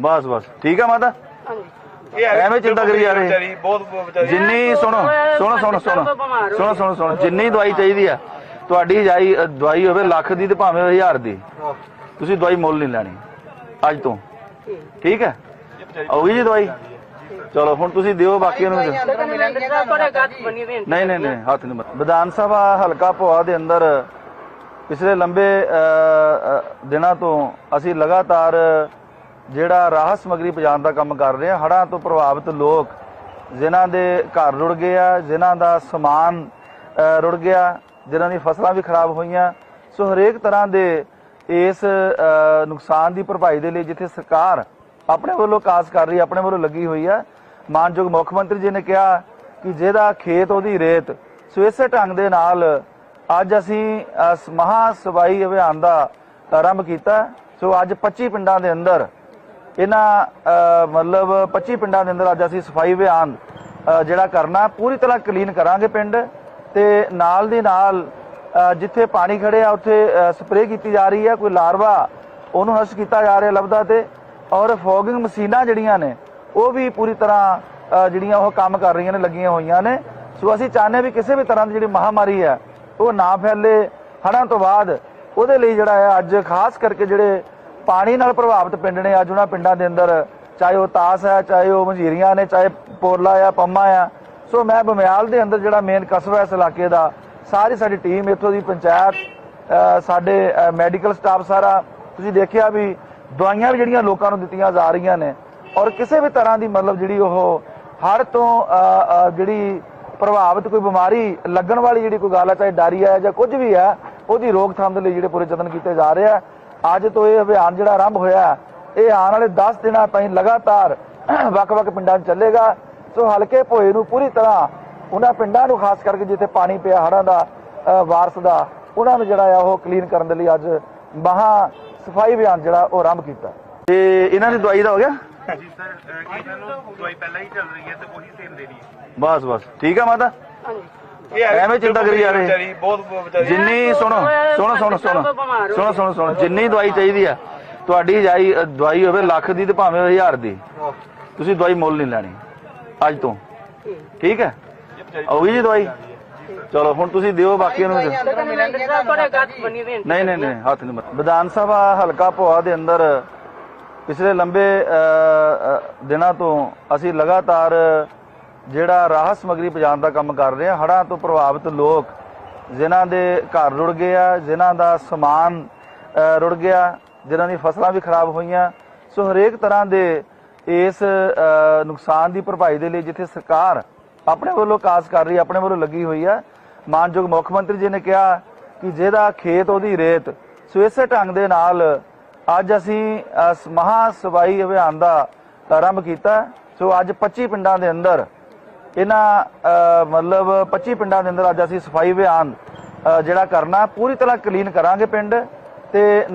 ਬਸ ਬਸ। ਠੀਕ ਆ ਮਾਤਾ? ਐਵੇਂ ਚਿੰਤਾ ਕਰੀ ਜਾ ਰਹੇ। ਬਹੁਤ ਜਿੰਨੀ ਸੁਣੋ ਸੁਣੋ ਸੁਣੋ ਸੁਣੋ ਸੁਣੋ ਸੁਣੋ ਸੁਣੋ। ਜਿੰਨੀ ਦਵਾਈ ਚਾਹੀਦੀ ਆ ਤੁਹਾਡੀ ਜਾਈ ਦਵਾਈ ਹੋਵੇ ਲੱਖ ਦੀ ਤੇ ਭਾਵੇਂ ਹੋਵੇ ਹਜ਼ਾਰ ਦੀ। ਤੁਸੀਂ ਦਵਾਈ ਮੁੱਲ ਨਹੀਂ ਲੈਣੀ ਅੱਜ ਤੋਂ। ਠੀਕ। ਹੈ? ਹੋਗੀ ਜੀ ਦਵਾਈ? ਚਲੋ ਹੁਣ ਤੁਸੀਂ ਦਿਓ ਬਾਕੀਆਂ ਨੂੰ। ਨਹੀਂ ਨਹੀਂ ਨਹੀਂ ਹੱਥ ਨਹੀਂ ਮਤ ਵਿਧਾਨ ਸਭਾ ਹਲਕਾ ਭੋਆ ਦੇ ਅੰਦਰ ਪਿਛਲੇ ਲੰਬੇ ਦਿਨਾਂ ਤੋਂ ਅਸੀਂ ਲਗਾਤਾਰ ਜਿਹੜਾ ਰਾਹਤ ਸਮਗਰੀ ਪਹੁੰਚਾਉਣ ਦਾ ਕੰਮ ਕਰ ਰਿਹਾ ਹਾਂ ਹੜ੍ਹਾਂ ਤੋਂ ਪ੍ਰਭਾਵਿਤ ਲੋਕ ਜਿਨ੍ਹਾਂ ਦੇ ਘਰ ਰੁੜ ਗਏ ਆ ਜਿਨ੍ਹਾਂ ਦਾ ਸਮਾਨ ਰੁੜ ਗਿਆ ਜਿਨ੍ਹਾਂ ਦੀ ਫਸਲਾਂ ਵੀ ਖਰਾਬ ਹੋਈਆਂ। ਸੋ ਹਰੇਕ ਤਰ੍ਹਾਂ ਦੇ ਇਸ ਨੁਕਸਾਨ ਦੀ ਭਰਪਾਈ ਦੇ ਲਈ ਜਿੱਥੇ ਸਰਕਾਰ ਆਪਣੇ ਵੱਲੋਂ ਕਾਸ ਕਰ ਰਹੀ ਹੈ ਆਪਣੇ ਵੱਲੋਂ ਲੱਗੀ ਹੋਈ ਹੈ ਮਾਨਯੋਗ ਮੁੱਖ ਮੰਤਰੀ ਜੀ ਨੇ ਕਿਹਾ ਕਿ ਜਿਹਦਾ ਖੇਤ ਉਹਦੀ ਰੇਤ ਸੋ ਇਸੇ ਢੰਗ ਦੇ ਨਾਲ ਅੱਜ ਅਸੀਂ ਅ, ਮਹਾਂ ਸਵਾਈ ਅਭਿਆਨ ਦਾ ਆਰੰਭ ਕੀਤਾ। ਸੋ ਅੱਜ 25 ਪਿੰਡਾਂ ਦੇ ਅੰਦਰ ਇਹਨਾਂ ਮਤਲਬ 25 ਪਿੰਡਾਂ ਦੇ ਅੰਦਰ ਅੱਜ ਅਸੀਂ ਸਫ਼ਾਈ ਅਭਿਆਨ ਜਿਹੜਾ ਕਰਨਾ, ਪੂਰੀ ਤਰ੍ਹਾਂ ਕਲੀਨ ਕਰਾਂਗੇ ਪਿੰਡ ਤੇ ਨਾਲ ਦੀ ਨਾਲ ਜਿੱਥੇ ਪਾਣੀ ਖੜਿਆ ਉੱਥੇ ਸਪਰੇਅ ਕੀਤੀ ਜਾ ਰਹੀ ਹੈ, ਕੋਈ ਲਾਰਵਾ, ਉਹਨੂੰ ਨਸ਼ਟ ਕੀਤਾ ਜਾ ਰਿਹਾ ਲੱਭਦਾ ਤੇ, ਔਰ ਫੋਗਿੰਗ ਮਸ਼ੀਨਾਂ ਜਿਹੜੀਆਂ ਨੇ, ਉਹ ਵੀ ਪੂਰੀ ਤਰ੍ਹਾਂ ਜਿਹੜੀਆਂ ਉਹ ਕੰਮ ਕਰ ਰਹੀਆਂ ਨੇ, ਲੱਗੀਆਂ ਹੋਈਆਂ ਨੇ। ਸੋ ਅਸੀਂ ਚਾਹੁੰਦੇ ਵੀ ਕਿਸੇ ਵੀ ਤਰ੍ਹਾਂ ਦੀ ਜਿਹੜੀ ਮਹਾਮਾਰੀ ਹੈ, ਉਹ ਨਾ ਫੈਲੇ। ਹੜ੍ਹਾਂ ਤੋਂ ਬਾਅਦ ਉਹਦੇ ਲਈ ਜਿਹੜਾ ਹੈ, ਅੱਜ ਖਾਸ ਕਰਕੇ ਜਿਹੜੇ ਪਾਣੀ ਨਾਲ ਪ੍ਰਭਾਵਿਤ ਪਿੰਡ ਨੇ ਅੱਜ ਉਹਨਾਂ ਪਿੰਡਾਂ ਦੇ ਅੰਦਰ, ਚਾਹੇ ਉਹ ਤਾਸ ਹੈ, ਚਾਹੇ ਉਹ ਮਝੀਰੀਆਂ ਨੇ, ਚਾਹੇ ਪੋਲਾ ਆ, ਪੰਮਾ ਆ। ਸੋ ਮੈਂ ਬਮਿਆਲ ਦੇ ਅੰਦਰ ਜਿਹੜਾ ਮੇਨ ਕਸਬਾ ਇਸ ਇਲਾਕੇ ਦਾ, ਸਾਰੀ ਸਾਡੀ ਟੀਮ ਇੱਥੋਂ ਦੀ ਪੰਚਾਇਤ ਸਾਡੇ ਮੈਡੀਕਲ ਸਟਾਫ ਸਾਰਾ, ਤੁਸੀਂ ਦੇਖਿਆ ਵੀ ਦਵਾਈਆਂ ਵੀ ਜਿਹੜੀਆਂ ਲੋਕਾਂ ਨੂੰ ਦਿੱਤੀਆਂ ਜਾ ਰਹੀਆਂ ਨੇ। ਔਰ ਕਿਸੇ ਵੀ ਤਰ੍ਹਾਂ ਦੀ ਮਤਲਬ ਜਿਹੜੀ ਉਹ ਹੜ ਤੋਂ ਜਿਹੜੀ ਪ੍ਰਭਾਵਿਤ ਕੋਈ ਬਿਮਾਰੀ ਲੱਗਣ ਵਾਲੀ ਜਿਹੜੀ ਕੋਈ ਗੱਲ ਹੈ ਚਾਹੇ ਡਾਰੀਆ ਹੈ ਜਾਂ ਕੁਝ ਵੀ ਹੈ ਉਹਦੀ ਰੋਕਥਾਮ ਦੇ ਲਈ ਜਿਹੜੇ ਪੂਰੇ ਯਤਨ ਕੀਤੇ ਜਾ ਰਹੇ ਆ। ਅੱਜ ਤੋਂ ਇਹ ਅਭਿਆਨ ਜਿਹੜਾ ਆਰੰਭ ਹੋਇਆ ਹੈ, ਇਹ ਆਉਣ ਵਾਲੇ 10 ਦਿਨਾਂ ਤਾਈਂ ਲਗਾਤਾਰ ਵੱਖ-ਵੱਖ ਪਿੰਡਾਂ 'ਚ ਚੱਲੇਗਾ। ਸੋ ਹਲਕੇ ਭੋਏ ਨੂੰ ਪੂਰੀ ਤਰ੍ਹਾਂ ਉਹਨਾਂ ਪਿੰਡਾਂ ਨੂੰ ਖਾਸ ਕਰਕੇ ਜਿੱਥੇ ਪਾਣੀ ਪਿਆ ਹੜ੍ਹਾਂ ਦਾ ਵਾਰਸ ਦਾ ਉਹਨਾਂ ਨੂੰ ਜਿਹੜਾ ਆ ਉਹ ਕਲੀਨ ਕਰਨ ਦੇ ਲਈ ਅੱਜ ਮਹਾ ਸਫ਼ਾਈ ਅਭਿਆਨ ਜਿਹੜਾ ਉਹ ਆਰੰਭ ਕੀਤਾ। ਤੇ ਇਹਨਾਂ ਦੀ ਦਵਾਈ ਦਾ ਹੋ ਗਿਆ? ਜੀ ਸਰ ਦਵਾਈ ਪਹਿਲਾਂ ਹੀ ਚੱਲ ਰਹੀ ਹੈ ਤੇ ਉਹੀ ਸੇਮ ਦੇਣੀ ਹੈ। ਬਸ ਬਸ। ਠੀਕ ਆ ਮਾਤਾ? ਇਹ ਹੈ ਐਵੇਂ ਚਿੰਤਾ ਕਰੀ ਜਾ ਰਹੇ। ਬਹੁਤ ਵਿਚਾਰੀ। ਜਿੰਨੀ ਸੁਣੋ ਸੁਣੋ ਸੁਣੋ ਸੁਣੋ ਸੁਣੋ ਸੁਣੋ ਸੁਣੋ ਜਿੰਨੀ ਦਵਾਈ ਚਾਹੀਦੀ ਆ ਤੁਹਾਡੀ ਜਾਈ ਦਵਾਈ ਹੋਵੇ ਲੱਖ ਦੀ ਤੇ ਭਾਵੇਂ ਹੋਵੇ ਹਜ਼ਾਰ ਦੀ। ਤੁਸੀਂ ਦਵਾਈ ਮੁੱਲ ਨਹੀਂ ਲੈਣੀ ਅੱਜ ਤੋਂ। ਠੀਕ ਹੈ? ਹੋਗੀ ਜੀ ਦਵਾਈ? ਚਲੋ ਹੁਣ ਤੁਸੀਂ ਦਿਓ ਬਾਕੀਆਂ ਨੂੰ। ਨਹੀਂ ਨਹੀਂ ਨਹੀਂ ਹੱਥ ਨਹੀਂ ਮਤ ਵਿਧਾਨ ਸਭਾ ਹਲਕਾ ਭੋਆ ਦੇ ਅੰਦਰ ਪਿਛਲੇ ਲੰਬੇ ਦਿਨਾਂ ਤੋਂ ਅਸੀਂ ਲਗਾਤਾਰ ਜਿਹੜਾ ਰਾਹਤ ਸਮਗਰੀ ਪਹੁੰਚਾਉਣ ਦਾ ਕੰਮ ਕਰ ਰਹੇ ਹਾਂ ਹੜ੍ਹਾਂ ਤੋਂ ਪ੍ਰਭਾਵਿਤ ਲੋਕ ਜਿਨ੍ਹਾਂ ਦੇ ਘਰ ਰੁੜ ਗਏ ਆ ਜਿਨ੍ਹਾਂ ਦਾ ਸਮਾਨ ਰੁੜ ਗਿਆ ਜਿਨ੍ਹਾਂ ਦੀ ਫਸਲਾਂ ਵੀ ਖਰਾਬ ਹੋਈਆਂ। ਸੋ ਹਰੇਕ ਤਰ੍ਹਾਂ ਦੇ ਇਸ ਨੁਕਸਾਨ ਦੀ ਭਰਪਾਈ ਦੇ ਲਈ ਜਿੱਥੇ ਸਰਕਾਰ ਆਪਣੇ ਵੱਲੋਂ ਕਾਸ ਕਰ ਰਹੀ ਆਪਣੇ ਵੱਲੋਂ ਲੱਗੀ ਹੋਈ ਹੈ ਮਾਨਯੋਗ ਮੁੱਖ ਮੰਤਰੀ ਜੀ ਨੇ ਕਿਹਾ ਕਿ ਜਿਹਦਾ ਖੇਤ ਉਹਦੀ ਰੇਤ ਸੋ ਇਸੇ ਢੰਗ ਦੇ ਨਾਲ ਅੱਜ ਅਸੀਂ ਅ, ਮਹਾਂ ਸਵਾਈ ਅਭਿਆਨ ਦਾ ਆਰੰਭ ਕੀਤਾ। ਸੋ ਅੱਜ 25 ਪਿੰਡਾਂ ਦੇ ਅੰਦਰ ਇਹਨਾਂ ਮਤਲਬ 25 ਪਿੰਡਾਂ ਦੇ ਅੰਦਰ ਅੱਜ ਅਸੀਂ ਸਫ਼ਾਈ ਅਭਿਆਨ ਜਿਹੜਾ ਕਰਨਾ, ਪੂਰੀ ਤਰ੍ਹਾਂ ਕਲੀਨ ਕਰਾਂਗੇ ਪਿੰਡ ਤੇ